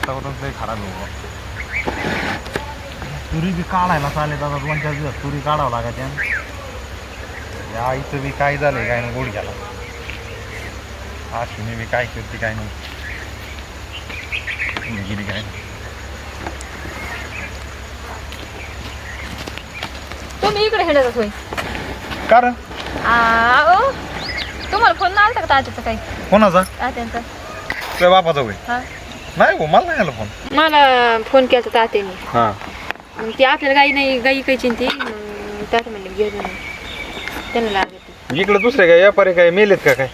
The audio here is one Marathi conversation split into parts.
वातावरण लय खराब आहे. तुरी बी काढायला चालेल आता दोन चार दिवस तुरी काढावं लागत या आईचं बी काय झालंय काय नाही गोड घ्याला अश्विनी बी काय करते काय नाही. गेली काय नाही. तुम्ही इकडे हिंडत होय. कारण तुम्हाला फोन आलता का तात्याचा काही? कोणाचा? तात्यांचा. तुझ्या बापाचा होय. हा. नाही भाऊ मला नाही आला फोन मला फोन केला होता तात्याने. हां. मग ती आपल्याला गाई नाही गाई काही चिंती मग तात्या म्हणले घेऊन ये. त्यांना लागत इकडे दुसरे काय व्यापारी काय मेलेत का काय?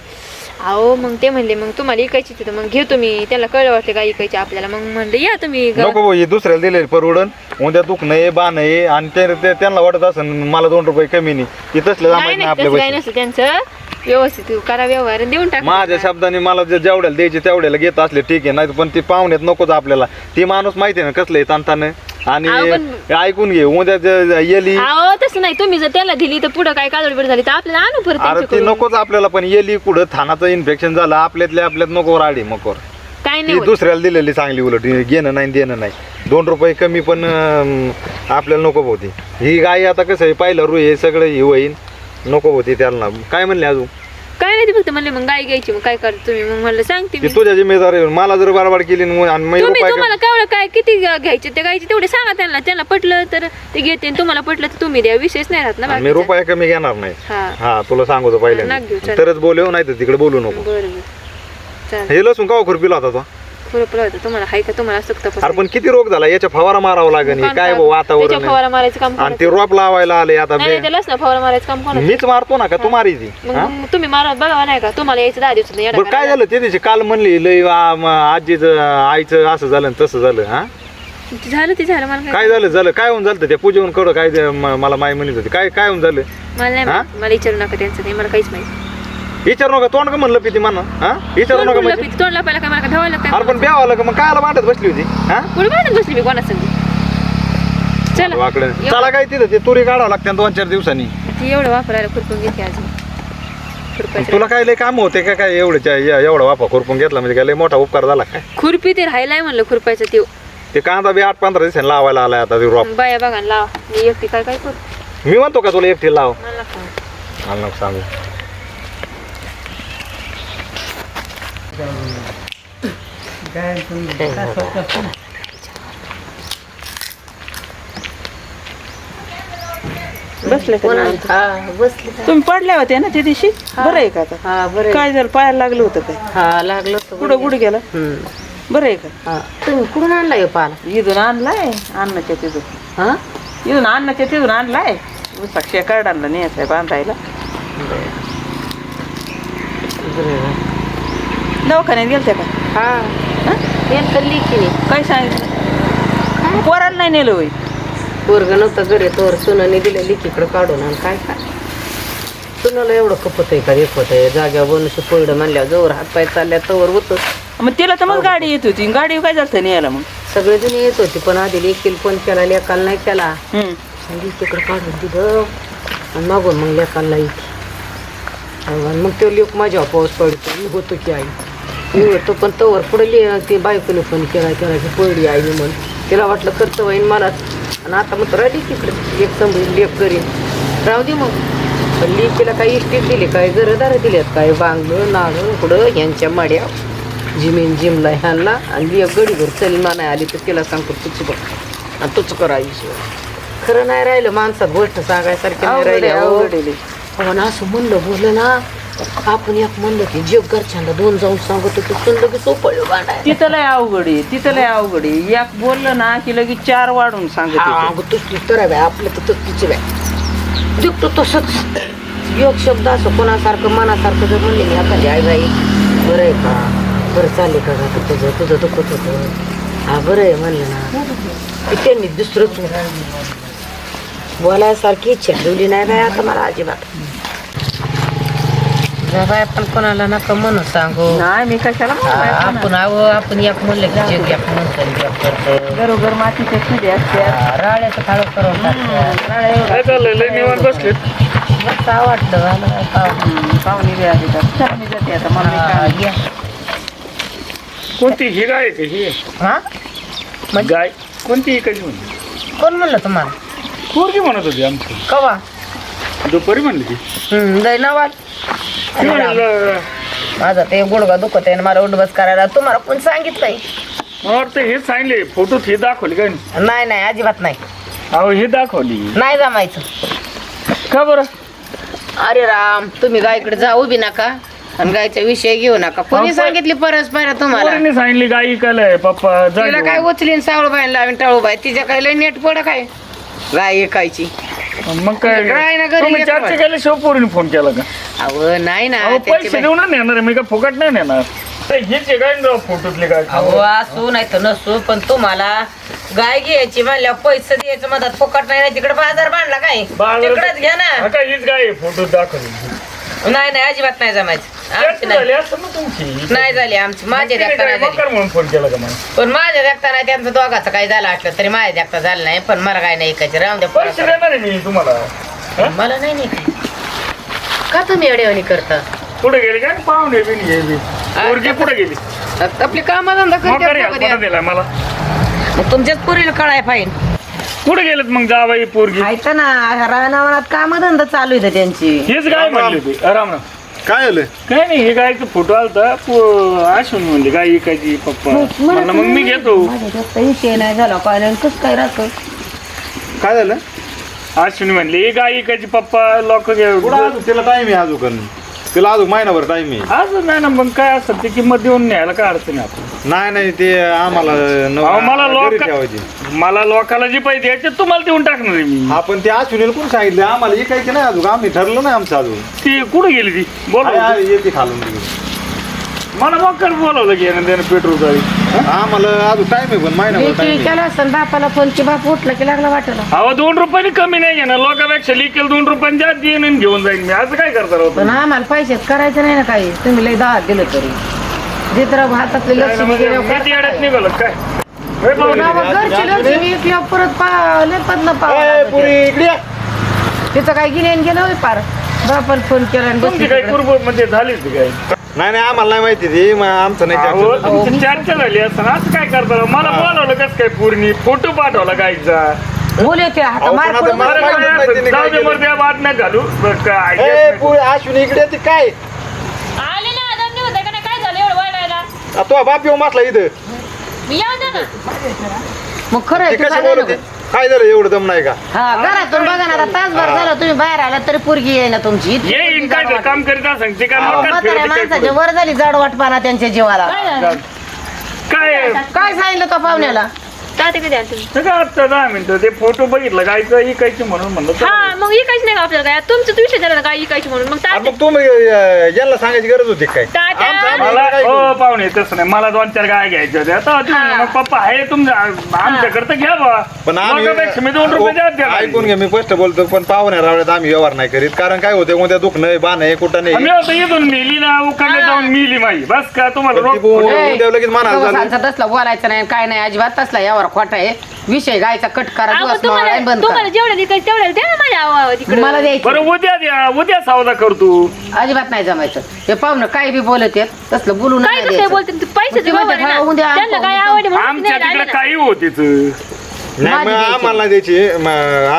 अहो मग ते म्हणले मग तुम्हाला इकायची तर मग घेतो मी त्याला कळलं वाटतं गाई इकायची आपल्याला. मग म्हणलं या तुम्ही गावात. नको भाऊ हे दुसऱ्याला दिले परवडन. उद्या दुखणं आहे बाण आहे आणि ते ते- त्यांना वाटत असेल मला दोन रुपये कमी नाही. ते तसले नाही जमायचं नाही नाही आपल्या तसं काही पैसे. नसतं त्यांचं. व्यवस्थित करा व्यवहार आणि देऊन टाका. माझ्या शब्दाने मला जे जेवढ्याला द्यायचे तेवढ्याला घेत असले ठीक आहे नाही पण ती पाहुण्यात नकोच आपल्याला. ती माणूस माहिती आहे ना कसलं आहे तांतानं? आणि पण- ऐकून घे उद्या जे- जे येली अहो तसं नाही. तुम्ही जर त्याला दिली तर पुढं काय काजळबीड झाली? तर आपल्याला आणू परत अरे ती त्यांच्याकडून. नकोच आपल्याला पण येली कुठं? थानाचं इन्फेक्शन झालं आपल्यातल्या आपल्यात नको राडी मकोर. काय नाही ती होत. दुसऱ्याला दिलेली चांगली उलट. हे घेणं नाही देणं नाही. दोन रुपये कमी पण अं, आपल्याला नको होती ही गाय आता कसं आहे पाहिलं रू हे सगळं हे होईन. नको होती त्याला काय म्हणले अजून? काय नाही ते फक्त म्हणले मग गाय घ्यायची मग काय करतो तुम्ही? मग म्हणलं सांगते ती मी. तुझ्या जिम्मेदारी मला जर बारबार केली न आणि मी तुम्ही रुपये तुम्हाला कळलं काय किती घ्यायचे? ते गायचे तेवढे सांगा त्यांना. त्यांना पटलं तर ते घेते आणि तुम्हाला पटलं तर तुम्ही द्या. विशेष नाही राहत ना मी बाकीचं. रुपये कमी घेणार नाही. हा. हा तुला सांगतो नका घेऊ, पहिल्यांदा चल. तरच बोलव नाही तर तिकडे बोलू नको. बरं बरं. चालेल हे लसूण का खुरपीला होता तो. होतं तुम्हाला हाय का? तुम्हाला अरे पण किती रोग झाला? याच्या फवारा मारावं लागेल हे काय भाऊ वातावरण आहे. फवारा मारायचं काम आणि कोणाचं? ते रोप लावायला आले आता नाही नाही त्यालाच ना फवारा मारायचं काम कोणाचं? मीच मारतो ना का? तू मारी ती मग हा? मग तुम्ही मारा बघा नाही का? तुम्हाला यायचं दहा दिवसात बरं काय. झालं? ते दिवशी काल म्हणली लय आ, म, आजीचं आईचं असं झालं आणि तसं झालं हा? झालं ते झालं मला काय काय झालं? झालं. काय होऊन झालं? त्या पूजेवून कडं काय ते म- मला माय म्हणत होती. काय काय होऊन झालं? मला नाही हा? माहीत. मला विचारू नका त्यांचं नाही मला काहीच माहिती. विचारू नका तोंड का म्हणलं पिती म्हणा हा? विचारू नका म्हणजे. पिती, तोंड लापायला काय मला काय धावायला अरे काय पण ब्याव आलं का मग? काय मांडत बसली होती? हा? पुढे भांडत बसली मी कोणा चला. वाकडं. एवढं- चला काय तिथं? ते तुरी काढावं लागते दोन चार दिवसांनी. ती एवढं वापरायला खुरपून घेते खुरपायचं. तुला काय लय काम होते का काय? एवढं एवढा वापा खुरपून घेतला म्हणजे काय? लय मोठा उपकार झाला काय? खुरपी ते राहायलाय म्हणलं खुरपायचं ते. ते कांदा बी आठ पंधरा दिवसांनी लावायला आलाय आता ते रोप. बाया बघा ना, लावा. मी एकटी काय काय करू? मी म्हणतो का तुला एकटी लाव? मला काय मला नको सांगू. बसले का निवांत? हा बसली का? तुम्ही पडल्या होत्या ना त्या दिवशी? बरं आहे का आता? हा बरं. काय झालं? पायाला लागलं होतं काय? हा लागलं होतं कुठं कुठं गेलं? हम्म. बरं आहे का? हा. तुम्ही कुठून आणला हे पाला इथून आणलाय अन्नाच्या तिथून. हा? इथून अन्नाच्या तिथून आणलाय. साक्षी कार्डांना न्यायचंय बांधायला. दवाखान्यात गेलत्या का? हा. तेल कल्ली की नाही. काय सांगितलं पोराला नाही नेलं होय? पोरग नव्हतं घरी तोवर सुनाने दिलं लिकीकडं काढून आणि काय काय सुनाला एवढं कपत आहे का देखवत आहे जाग्यावर बनून पडलं म्हणल्यावर जवळ हात पाय चालल्या तवर होतं मग तिला तर मग गाडी येत होती. गाडी काय झालं न्यायला मग? सगळेजण येत होते पण आधी लेकील फोन केला लेकाला नाही केला. तिकडं काढून दिलं. आणि मागून मग लेकाला इथे आणि मग तो लेक माझ्या पाऊस पडतो मी होतो की आई? होतो पण तवर पुढे लिह ते बायकोने फोन केला केला की पडली आई म्हणून तिला वाटलं करतं वाईन मला. आणि आता मग राहिली तिकडे लेक संभळी लेक करीन. राहू दे मग. पण लेकीला काही इष्टीत दिली काय घरदार दिल्यात काय बांगलं नागं कुठं यांच्या माड्या. जिमीन जिमला ह्यांना. आणि लेक गडीवर चल नाही आली तर तिला सांगतो तुझं बघ. आणि तुझं कर आयुष्य. खरं नाही राहिलं माणसात गोष्ट सांगायसारखी नाही राहिली लई. पण असं म्हणलं बोललं ना आपण एक म्हणलं की जग घरच्यांना दोन जाऊन सांगत होतो पण लगेच सोपळलं बांधाय तिथं लय अवघड आहे तिथं लय अवघड आहे. एक बोललं ना की लगेच चार वाढून सांगत होते. अगं तर आहे आपलं तर तिची बाय दिसतो तसंच. योग शब्द असं कोणासारखं मनासारखं जर म्हणले मी एखादी आई बाई बरं आहे का? बरं चालले का ग तुझं? तुझं दुखत होतं. हा बरं आहे म्हणलं ना. की त्यांनी दुसरंच बोलायसारखी इच्छा ठेवली नाही बाय आता मला अजिबात. बाय आपण कोणाला नका म्हणू सांगू. नाही मी कशाला आपण? आहो आपण एक म्हणलं की जग एक म्हणतो करतो. घरोघर मातीच्या खिडे असतात. राळ्याचं काळ करून टाकतात. राळ्या एवढं मस्त आवडलं मला काय. हम्म, पाहुणे बी आली का चल मी जाते आता मला हा, काम या. कोणती? ही गाय आहे का? ही? हा? गाय. कोणती इकायची म्हणली? कोण म्हणलं तुम्हाला? पोरगी म्हणत होती आमची. कवा? दुपारी म्हणली ती. हम्म, लय नावाल ती म्हणलं, माझा ते गुडगा दुखत आहे मला उठबस करायला तुम्हाला कोण सांगितलंय? मला वाटतं हे सांगले फोटोत हे दाखवली काय? नाही नाही अजिबात नाही. अहो हे दाखवली. नाही जमायचं. का बरं? अरे राम तुम्ही गायकडे जाऊ बी नका आणि गायचा विषय घेऊ नका. कोणी सांगितली परस्पर तुम्हाला? पोरीने सांगितली गाय इकायला पप्पा जा तिला काय घेऊन. उचलीन सावळबाई लावीन टाळूबाई तिच्या काय लय नेट पड काय? गाय ऐकायची मग काय? काय ना घरी तुम्ही चर्चा. केल्याशिवाय पोरीने फोन केला का? अहो नाही ना अहो त्याची पैसे बाई- देऊन नेणार आहे, मी काय फुकट नाही नेणार. ते हेच आहे काय फोटोतले काय अहो असू नाही तर नसू पण तुम्हाला गाय घ्यायची म्हणल्यावर पैसे द्यायचं मधात फुकट नाही तिकडे बाजार बांधला काय? तिकडेच घ्या ना. हीच गाय फोटो दाखवली नाही नाही अजिबात नाही जमायचं. आमची नाही. झाली असं ना तुमची. नाही झाली आमची. माझ्या तिने देखता काय नाही झाली. मकर म्हणून फोन केला का मला पण माझ्या देखता नाही त्यांचं दोघाचं काही झालं असलं तरी माझ्या देखता झालं नाही पण मला काय नाही ऐकायचं. राहून द्या पैसे पोराकडे. देणार आहे मी तुम्हाला. हं? मला नाही नाही काय. का तुम्ही अडवणी करता? कुठे गेली काय पाहुणे बिन गेली पोरगी कुठे गेली. आपली कामधंदा कोणा दिलाय मला. मग तुमच्याच पुरीला कळाय पाहिजे. कुठे गेलेत मग जावाई पोरगी. ऐका ना रानावरात कामधंदा चालू आहे त्यांची. हेच गाय म्हणली होती. राम राम. काय आलं? काय नाही हे गायचं फोटो आलता. पो- अश्विन म्हणली गाय इकायची पप्पा. म्हणलं मग मी घेतो. विषय नाही झाला काय कसं काय राहतं? काय झालं? अश्विनी म्हणली गाय इकायची पप्पा लोक कुठं अजून तिला टाइम आहे अजून. तिला अजून महिनाभर टाइम आहे. आज नाही ना मग काय असं ती किंमत देऊन न्यायला काय अडचण आहे? आपण नाही नाही ते आम्हाला नव- अहो, मला घरी लोक ठेवायची. मला लोकाला जे पैसे द्यायचे तुम्हाला देऊन टाकणार आहे मी. आपण ते सुनील कोण सांगितलं? आम्हाला इकायचं नाही अजून. आम्ही ठरलं नाही आमचं अजून. ती कुठे गेली ती? बोल आहे, आहे, येते खालून तिकडे. मला मग बोलावलं की पेट्रोल गाडी. आम्हाला अजून टाइम आहे पण महिनाभर टाइम केला असताना बापाला फोन की बाप उठला की लागला वाटायला अहो दोन रुपयानी कमी नाही घेणार. लोकांपेक्षा लिकेल दोन रुपयांनी जास्त येईन आणि घेऊन जाईन मी. असं काय करता पण आम्हाला पैसेच करायचं नाही ना काही. तुम्ही लय दहा दिलं तरी. देत हातातले लक्ष मी येड्यात निघालो काय? हे पाहू दे. घरची लक्ष्मी विकल्या परत पावले पदन ए, पुरी इकडे ये. तिचं काय गिन्यान गेलं होय पार. बापाला फोन केला आणि तुमची बसली काही तिकडं. कुरबुरमध्ये झालीच काय? नाही नाही आम्हाला नाही माहिती ती मग आमचं नाही अहो, चर्चा. तुमची चर्चा झाली असं असं काय करता? मला बोलावलं कसं काय पूर्णी? फोटो पाठवला गायचा बोले अहो, मार पण आता मला नाही तिने काय जाऊ दे केलं. मग त्या बातम्या घालू. बरं काय ए, ऐकत पुरी अश्विनी इकडे काय? आले ना दम नाही होता का नाही? काय झालं एवढं वळवायला आ, तो बाप येऊ मासला इथं. मी ना मग खरं ती आहे, तू कशी सांगा बोलते नको. काय झालं? एवढं दम नाही का? हा घरातून बघा ना आता तासभर झालं तुम्ही बाहेर आला तरी पोरगी आहे ना तुमची. इतकी येईन पोरगी काय जाड ते वाटते. काम करीत असं ते काय अहो, मकात म्हाताऱ्या फिरते काय माणसाच्या पुढं. वर झाली जाड वाटपाना त्यांच्या जीवाला. काय? काय? काय सांगितलं तो पाहुण्याला? जाते तुम्ही दहा मिनिटं ते फोटो बघितलं गायचं इकायची म्हणून म्हणलं. हा मग इकायच नाही का आपल्याला काय? तुमचं विषय झाला ना काय इकायची म्हणून. मग आ, तात्या मग तुम्ही अं, यांना सांगायची गरज होती काय? आमचं मला काय हो पाहुणे तसं नाही. मला दोन चार गाय घ्यायच्या होत्या. आता तुम्ही हा. मग पप्पा आहे तुमच्या आमच्याकडे तर घ्या बा. पण आम्ही लोकांपेक्षा मी दोन रुपये द्या द्या ऐकून घ्या मी स्पष्ट बोलतो पण पाहुण्या रावळ्यात आम्ही व्यवहार नाही करीत. कारण काय होते कोणत्या दुखणं बाण आहे कुठं नाही. आम्ही होतो इथून मिली ना उकडे जाऊन मिली माई. बस का तुम्हाला पण ती रोख बो- ए, उद्या लगेच झालं. कवसांचा तसला बोलायचं नाही काय नाही अजिबात तसला यावर खोटा आहे. विषय गायचा कट करा अहो, दिवस तुम्हाला मावळा बंद तुम्हाला करा जेवढं इकायचं तेवढं द्या ना माझ्या आवा तिकडे. मला द्यायचं. बरं उद्या द्या उद्या सौदा करतो अजिबात नाही जमायचं. हे पाहुणं काय बी बोलत येत तसलं बोलू काय नाही कसं द्यायचं. बोलते पैसे ते म्हणते, हा, उद्या त्यांना काय आणतो, आवड आहे म्हणून आमच्या नाही आले तिकडे ना. काही होतीच नाही मग माझी द्यायची. आम्हाला द्यायची. म,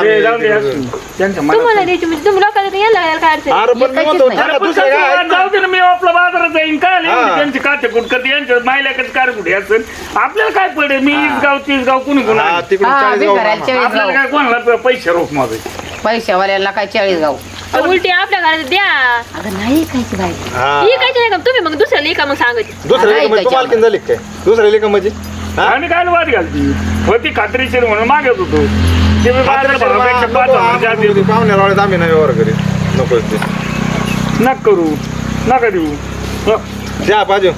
ते जाऊन दे आम्ही असं. त्यांच्या तुम्हाला मनात द्यायची म्हणजे तुम्ही लोकांना यायला लागेल काय अडचण? अरे पण मी म्हणतो नाही. त्यांना अरे पण दुसरं काय कसं ऐक ना. जाऊ दे ना मी आपला बाजारात जाईन. काय आले हा. त्यांची काते कुटकत यांच्या मायल्याकडे कार कुठे असेल? आपल्याला काय पडेल मी ईस गाव तीस गाव कुणी हा, कोणा तिकडून हा, चाळीस गाव बिघारायला मामा. चाळीस आपल्याला गाव. काय कोणाला पैसे रोख माझे पैशावाल्याला काय चाळीस गाव उलटी आपल्या घरात द्या. अगं नाही खायची बाई. हा. इकायची नाही का तुम्ही मग दुसऱ्याला इका मग सांगत दुसरं नाही लेकं म्हणजे ऐकायची तुम्हाला किती झाली काय? दुसरं लेकं म्हणजे? हा? आणि काय वाद घालती? होती खात्रीशीर म्हणून मागत होतो. ते मी भावापेक्षा पाच हजार जास्त आम्ही आम्ही नाही व्यवहार करीत. नको ते. नका करू नका देऊ. हो. चहा पाहिजे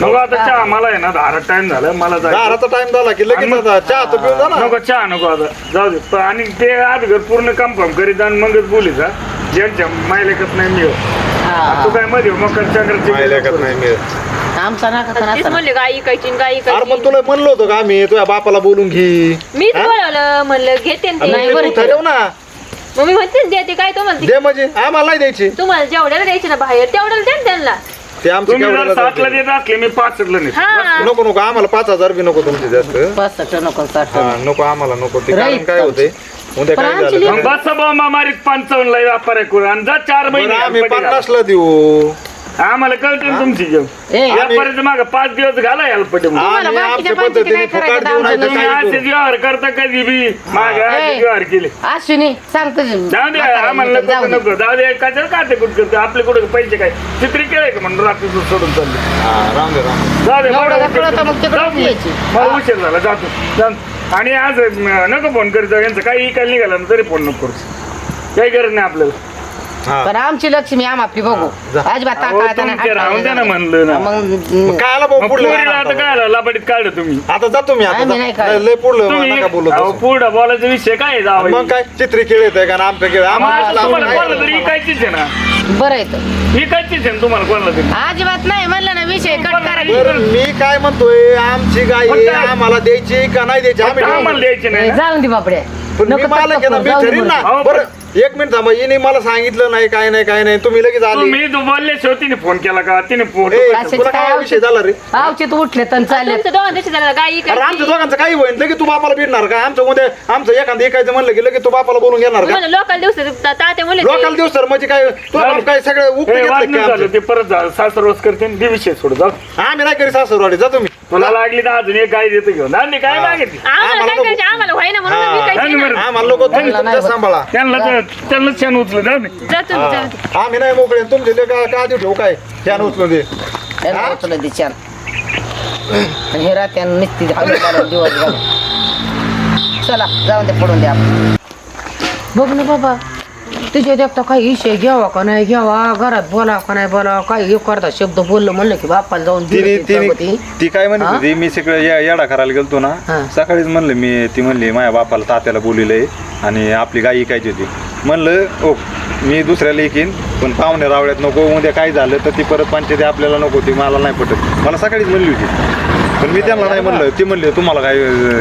नको आता चहा मला आहे ना दहा टाइम झाला मला जायचं. दाराचा टाइम झाला की लगेच मग- आता चहा तर पिऊन जा ना. नको चहा नको आता. जाऊ दे. पण आणि ते आज घर पूर्ण कन्फर्म करीत आणि मगच बोलीच हा. ज्यांच्या मायलेकत नाही मी हा. तू काय मध्ये मकर माय लेकत नाही मी आमचा नाका तेच. म्हणले अरे पण तुला म्हणलो होतो का आम्ही? तुझ्या बापाला बोलून घे. मीच हा? बोलावलं म्हणलं घेते ना आणि ते. नाही मग बरं तू ठरव ना? मग मी म्हणते ना देते काय तो म्हणते. दे म्हणजे? आम्हाला नाही द्यायची. तुम्हाला जेवढ्याला द्यायची ना बाहेर तेवढ्याला द्या ना त्यांना. ते आमची तुम्ही जर केवढ्याला सातला जाते? देत असले मी पाचला नाही हा. नको नको आम्हाला पाच हजार बी नको तुमचे जास्त. पाच नको साठ. हा नको आम्हाला नको ते कारण. काय होते उद्या पण काय आमची झालं मग बस बाबा मारीत पंचावन्न ला व्यापार आहे करून आणि जा चार बरं, महिने आम्ही. पन्नासला देऊ. आम्हाला कळते ना तुमची घेऊन ए, व्यापाराचं माग पाच दिवस घाला याला पटे मग. तुम्हाला आम्ही बाकीच्या आमच्या पंचायती पद्धतीने काय करायचं फुकाट देऊ नाही तर तुम्ही काय असे करू. व्यवहार करता कधी बी. माग व्यवहार केले. अश्विनी सांगतो जाऊ दे आम्हाला नको नको. जाऊ दे कशाला काटे कुठ करते? आपले कुठे पैसे काय? चित्री केलंय का म्हणून रात्री सोडून चालले? हा, राहून दे, राहून दे. जाऊ दे एवढं मला कळतं उशीर- मग तिकडं जाऊ दे. यायची. मला उशीर झाला जातो. आणि आज नको फोन करीत जाऊ यांचं काही इकायला निघाला ना तरी फोन नको करू. काही गरज नाही आपल्याला. हा. पण आमची लक्ष्मी आम आपली बघू. अजिबात अहो, नाही, तुमच्या राहून द्या ना हात म्हणलं ना. मग मग काय आला भाऊ मग पुढलं पोरीला आता काय आलं लापाटीत काढलं तुम्ही आता जातो मी आता आम्ही नाही जा. काय. लय पुढलं तुम्ही नका बोलत अहो, बसू. पुढं बोलायचा विषय काय आहे जावई? मग काय चित्री खेळ येते का ना आमच्या खेळ आम्हाला आम्हाला तुम्हाला काय कोणाला तरी करायचं? इकायचीच आहे ना बरं येतं इकायचीच आहे ना तुम्हाला कोणाला तरी अजिबात नाही म्हणलं ना विषय कट बरं मी काय म्हणतोय आमची गाय आहे, आम्हाला द्यायची का नाही द्यायची आम्ही आम्हाला ठरवू. द्यायचे नाही ना. जाऊन दे बापड्या पण मी नको मालक आहे ना मी जाऊ दे ठरीन ना बरं. अहो, बरं एक मिनिट थांबा हिने मला सांगितलं नाही काय नाही काय नाही. तुम्ही लगेच आले. तू बोलले शेव तिने फोन केला का? तिने फोन ए, तुला काय काय विषय झाला रे? आवचित उठले तर चालले. तुमचं दोन दिवशी झालं गाई अरे आमच्या दोघांचं काही होईल लगेच तू बापाला भेटणार का? आमचं उद्या आमचं एखादं एकायचं म्हणलं की लगेच तू बापाला बोलून घेणार का? लोकल दिवस तात्या मुले लोकल दिवस सर म्हणजे काय बाप काय सगळं उपयोग घेतलं का आमचं? ते परत सासर रोज करते ते विषय सोड जाऊ आम्ही नाही करी सासरवाडी जा तुम्ही. तुला लागली तर अजून एक गाय देतो घेऊन. आणि काय मागितली? आम्हाला काय. करायचं? म्हणून हा. ना. लोक नाही सांभाळा. त्यांना तर- त्यांना छान उचलं जाऊ दे. जा तुम्ही जाऊ दे. आम्ही नाही मोकळे. तुमचे ले का का ठेवू काय? त्यान उचलून दे त्यांना आणि हे दिवस घालून. चला जाऊन दे पडून द्या. बघ ना बाबा. तुझ्या देखता काही विषय घ्यावा का नाही घ्यावा घरात बोलावा का नाही बोलावा काही हे करता शब्द बोललं म्हणलं की बापाला जाऊन तिने ते तिने सांगते. ती काय म्हणत? होती मी सगळं या येडा करायला गेलतो ना हा. सकाळीच म्हणलं मी ती म्हणली माझ्या बापाला तात्याला बोलिलंय आणि आपली गाय ऐकायची होती म्हणलं ओ मी दुसऱ्याला ऐकीन पण पाहुणे रावळ्यात नको उद्या काय झालं तर ती परत पंचायती आपल्याला नको ती मला नाही पटत मला सकाळीच म्हणली होती पण मी त्यांना नाही म्हणलं. ती म्हणली तुम्हाला काय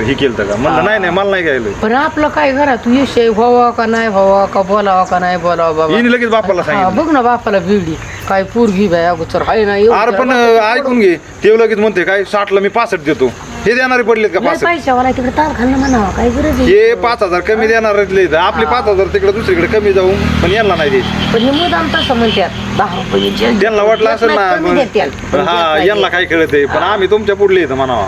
हे केलं का? म्हणलं नाही नाही मला नाही गायलं पण आपलं काय घरात? विषय व्हावा का नाही व्हावा का बोलावा का नाही बोलावा बाबा? हिने लगेच बापाला हा, सांगितलं. बघ ना बापाला बिडी काय पोरगी बाय अगोदर हाय ना एवढं अरे पण ऐकून घे. ते लगेच म्हणते काय साठला मी पासष्ट देतो. हे देणारे पडलेत का लय पासष्ट पैशावाला तिकडे तार घालणं म्हणावं काय गरज आहे? हे पाच हजार कमी देणार. आपले पाच हजार तिकडे दुसरीकडे कमी जाऊ पण यांना नाही द्यायची. पण हे मुदाम तसं म्हणतात दहा रुपये जे- त्यांना वाटलं असेल ना कमी. पण हा यांना काय कळत आहे पण आम्ही तुमच्या पुढले येतं म्हणावा.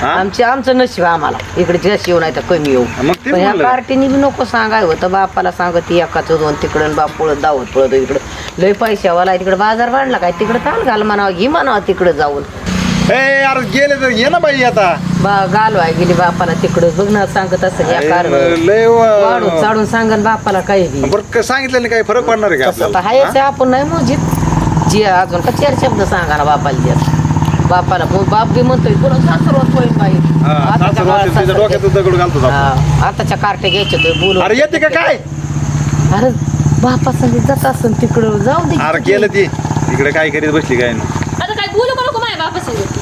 हा? आमचे आमचं नशीब आहे आम्हाला. इकडे जास्त येऊ नाही तर कमी येऊ. मग पण ह्या म्हणलं. पार्टीने बी नको सांगाय होतं. बापाला सांगत एकाच दोन तिकडं बाप पळत दावत पळत इकडं. लय पैशावाला तिकडे बाजार वाढला काय? तिकडे ताल घाल म्हणावं घे म्हणावं तिकडे जाऊन. ए गेले तर ये ना बाई आता. बा घालवाय गेली बापाला तिकडं. बघ ना सांगत असं या कारण लय वाढून व- चाडून सांगन बापाला काही बी. बरं क- सांगितलं नाही काही फरक पडणार आहे का तसं तर आपल्याला हायच आहे, आपण नाही मोजीत. जी अजून का चार शब्द सांगा ना बापाला द्या बापाला मग बाप बी म्हणतोय तुला सासरवत होईल हा, पाहिजे सासर वाटेल त्याच्या डोक्यात दगड घालतो आपण. हा, आताच्या कार्टे घ्यायचे तो बोलू अरे येते का काय? अरे बापा संग जात असन तिकडं. जाऊ दे अरे केलं ती. तिकडे काय करीत बसली काय ना आता काय बोलू का नको माझ्या बापासंग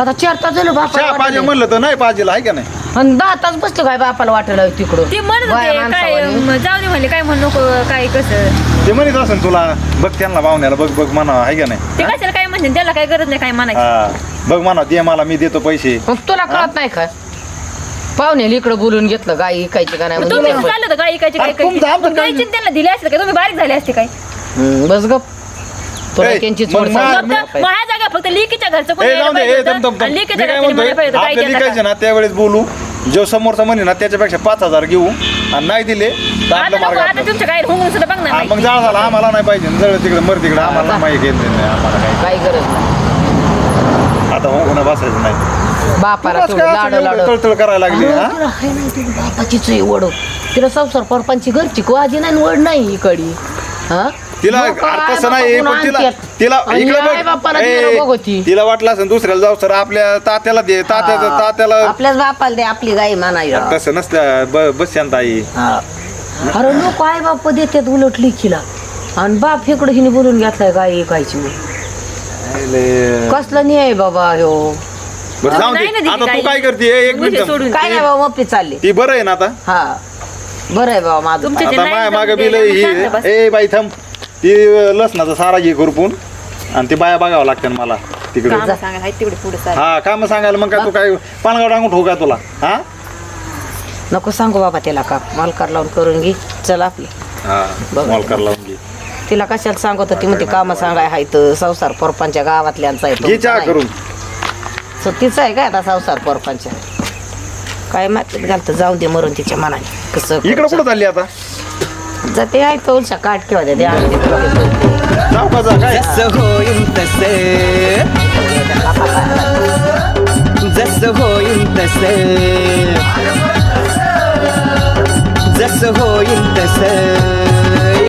आता चार तास झालं चहा बापाला पाहिजे. म्हणलं तर नाही पाहिजे आहे का नाही? आणि दहा तास बसले काय बापाला वाटायला तिकडं ते म्हणत बाया होते काय माणसावानी. जाऊ दे म्हणले काय म्हणू नको काय कसं? ते म्हणत असेल तुला बघ त्यांना पाहुण्याला बघ बघ म्हणा आहे का नाही? ते कशाला काय म्हणते? त्याला काय गरज नाही काय म्हणायची? हा. बघ म्हणा दे मला मी देतो पैसे. मग तुला कळत नाही काय पाहुण्याला इकडं बोलून घेतलं गाई ऐकायची का नाही मग तुम्ही चाललं ऐकायची काय अरे तुमचं आमचं ऐकायची काय- गायची त्यांना दिली असते काय तुम्ही बारीक झाले असते काय? हम्म, बस गप. ए, मग मा- सांग. फक्त माझ्या जागा फक्त लिकीच्या घरचं कोणी ए यायला जाऊ दे पाहिजे ए होतं. दम दम दम. आणि मी लिकीच्या काय घरच्याने मला म्हणतोय पाहिजे होतं, आपल्या गाई देता लिकायचे का? ना त्यावेळेस बोलू. जो समोरचा म्हणे ना त्याच्यापेक्षा पाच हजार घेऊ. आणि नाही दिले तर आता आपलं नको मार्ग आता आपलं. तुमच्या गाई हुंगून सुद्धा बघणार हा, नाही. मग जाळ झाला आम्हाला नाही पाहिजे. जळ तिकडे मर तिकडे आम्हाला माहिती घेत नाही आम्हाला काय काही गरज नाही. आता हो पुन्हा बसायचं नाही. बापाला तेवढं लाड तळतळ करायला लागली अहो, हा? तिला हाय नाही ती बापाचीच आहे वड तिला संसार परपांची घरची कोआजी नाही वड नाही इकडी. हा? तिला लोकं अरे तसं आई नाही पण तिला आणतात. तिला आणि इकडे आई बापाला दिलं बघ बघ ती. ए, तिला वाटलं असं दुसऱ्याला जाऊ सर आपल्या तात्याला दे तात्याचं तात्याला आपल्याच बापाला दे आपली गाई म्हणायला तसं नसतं ब- बस शांत आई अरे लोक आई बाप देतात उलट लिखीला. आणि बाप इकडे हिने बोलून घेतलाय गाई ऐकायची मग कसलं नाही आहे बाबा ह्यो? बरं जाऊ दे. नाही ना दिली आता तू काही. काय करते? एक मिनिट. सोडून काय नाही बाबा मप्पी चालली. ती बरं आहे ना आता? हा. बरं आहे बाबा माझं तुमच्या- ते आता नाही माय जमू माग दे, बिल शांत बस. ही ए बाई थांब. ती लसणाचा सारा घे खुरपून आणि ती बाया बघावं लागते मला तिकडे. काम तिकडे पुढे हा काम सांगायला मग काय तू काय पानगाव डांगून ठोका तुला हा? नको सांगू बाबा त्याला का. मालकार लावून करून घे. चल आपली. हा बघ. मोलकर लावून घे. तिला कशाला सांगत होती? म्हणते काम सांगाय हाय तर संसार परपांच्या गावातल्यांचा आहे घे चहा करून. so तिचा आहे काय आता संसार परपांच्या? काय माहिती घालतं. जाऊ दे मरून तिच्या मनाने. कसं इकडे कुठं चालली आता? जाते आहे तो काट किंवा दे आणते तुला ते. जाऊ का जा काय? जसं होईन तसे. जसं होईन तसे. जसं होईन तसे.